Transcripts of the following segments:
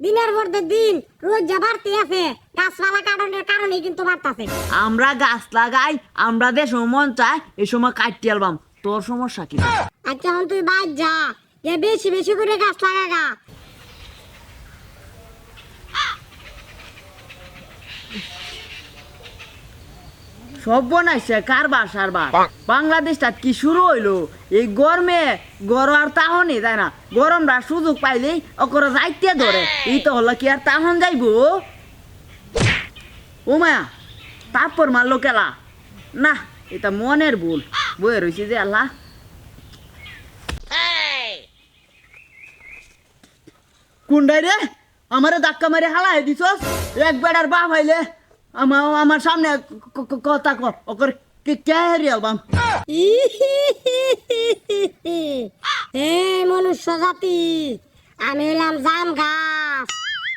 দিনের পর দিন রোজ যা বাড়তে আছে গাছপালা কারণের কারণে কিন্তু বাড়তাছে। আমরা গাছ লাগাই আমরা দেশ মন চায় এই সময় কাটতে আলবাম। তোর সমস্যা কি? আচ্ছা তুই বাদ যা। যে বেশি বেশি করে গাছ লাগাগা সব বনাইছে কারবার সারবার। বাংলাদেশটা কি শুরু হইল? এই গরমে গরম আর তাহনে তাই না? গরমরা সুযোগ পাইলেই ওকরা যাইতে ধরে। এই তো হলো কি আর তাহন যাইবো? ও মায়া তারপর মারলো কেলা? না এটা মনের ভুল। বয়ে রয়েছে যে আল্লাহ। কুন্ডাই রে আমারে ধাক্কা মারে হালাই দিছস? এক বেড়ার বাপ হইলে আমার আমার সামনে ক- ক- কথা কর ওকর কে কে রিয়ালবাম হে মনুষ্য জাতি আমি হলাম জাম গাছ।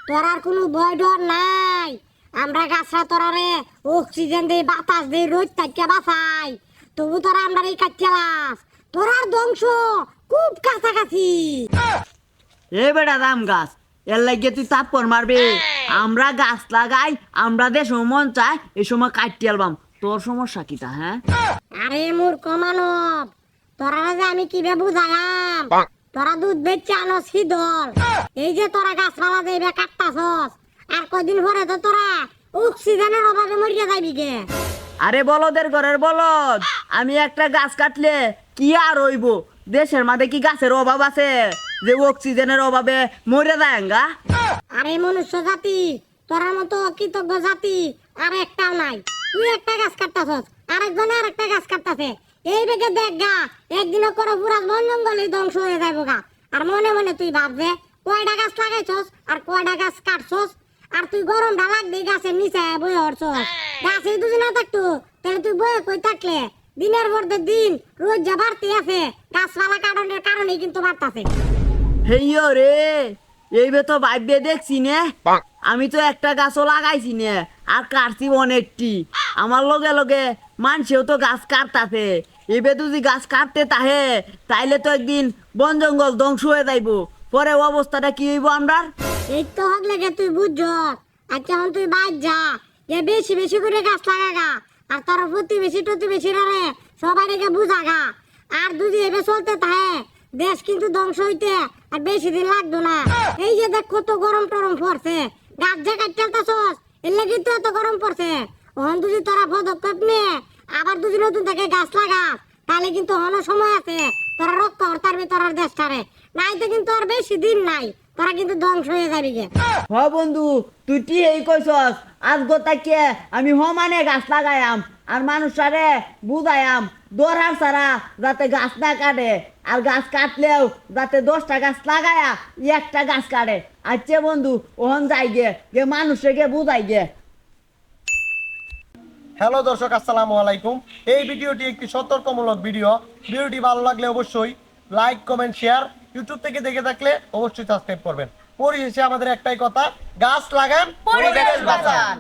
তোরার কোনো ভয় ডর নাই। আমরা গাছরা তোরারে অক্সিজেন দেই বাতাস দেই রোদ তাকিয়া বাঁচাই। তবু তোরা আমরা এই কাটিয়ালাস তোরার ধ্বংস খুব কাছাকাছি। এ বেড়া দাম গাছ এর লাগে তুই তাপ্পর মারবে। আমরা গাছ লাগাই আমরা দেশ মন চায় এই সময় কাটতে আলবাম। তোর সমস্যা কিটা হ্যাঁ? আরে মূর্খ মানব তোরা যে আমি কীভাবে বুঝালাম? তোরা দুধ বেচে আনো শীতল। এই যে তোরা গাছপালা দেবে কাটতাছস আর কদিন পরে তো তোরা অক্সিজেনের অভাবে মরিয়া যাবি গে। আরে বলদের ঘরের বলদ আমি একটা গাছ কাটলে কি আর হইব? দেশের মাঝে কি গাছের অভাব আছে? যে অক্সিজেনের অভাবে মরে যায় গা আরে মনুষ্য জাতি তোরার মতো কৃতজ্ঞ জাতি আর একটাও নাই। তুই একটা গাছ কাটতাছস, আরেকজনে আর একটা গাছ কাটতাছে। এই বেগে দেখ গা একদিনে করে পুরা বন জঙ্গলে ধ্বংস হয়ে যাব গা। আর মনে মনে তুই ভাববে কয়টা গাছ লাগাইছস আর কয়টা গাছ কাটছস? আর তুই গরমটা লাগবে গাছের নিচে বয়ে হরছস গাছে যদি না থাকতো, তাহলে তুই বয়ে কই থাকলে? দিনের পর দিন, রোজ যা বাড়তে আছে, গাছপালা কারণের কারণে কিন্তু বাড়তাছে। হেইও রে এইবে তো ভাববে দেখছি নে। আমি তো একটা গাছও লাগাইছি নে আর কাটছি অনেকটি। আমার লগে লগে মানুষেও তো গাছ কাটতাছে। এবে যদি গাছ কাটতে তাহে তাইলে তো একদিন বন জঙ্গল ধ্বংস হয়ে যাইব। পরে অবস্থাটা কি হইব আমরা এই তো হক লেগে তুই বুঝছ আচ্ছা এখন তুই বাদ যা যে বেশি বেশি করে গাছ লাগাগা আর তোর প্রতিবেশী টতিবেশী রে সবাই বুঝাগা। আর যদি এবে চলতে থাকে দেশ কিন্তু ধ্বংস হইতে আর বেশি দিন লাগতো না। এই যে দেখ কত গরম টরম পড়ছে। গাছ যে লাগি তো এত গরম পড়ছে। ওখান যদি তোরা পদক্ষেপ নিয়ে আবার যদি নতুন থেকে গাছ লাগা তাহলে কিন্তু হনো সময় আছে। তোরা রক্ষা হরতারবি তোরার দেশটারে। নাইতে কিন্তু আর বেশি দিন নাই। তোরা কিন্তু ধ্বংস হয়ে যাবি গে। হ বন্ধু, তুই টি এই কইছস। আজ গোতাকে আমি সমানে গাছ লাগায়াম, আর মানুষারে বুঝায়াম দৌড়ার ছাড়া যাতে গাছ না কাটে। আর গাছ কাটলেও যাতে দশটা গাছ লাগায়া একটা গাছ কাটে। আচ্ছা বন্ধু ওহন যাই গে গে মানুষে গে বুঝাই গে। হ্যালো দর্শক আসসালামু আলাইকুম। এই ভিডিওটি একটি সতর্কমূলক ভিডিও। ভিডিওটি ভালো লাগলে অবশ্যই লাইক কমেন্ট শেয়ার ইউটিউব থেকে দেখে থাকলে অবশ্যই সাবস্ক্রাইব করবেন। পরিশেষে আমাদের একটাই কথা গাছ লাগান পরিবেশ বাঁচান।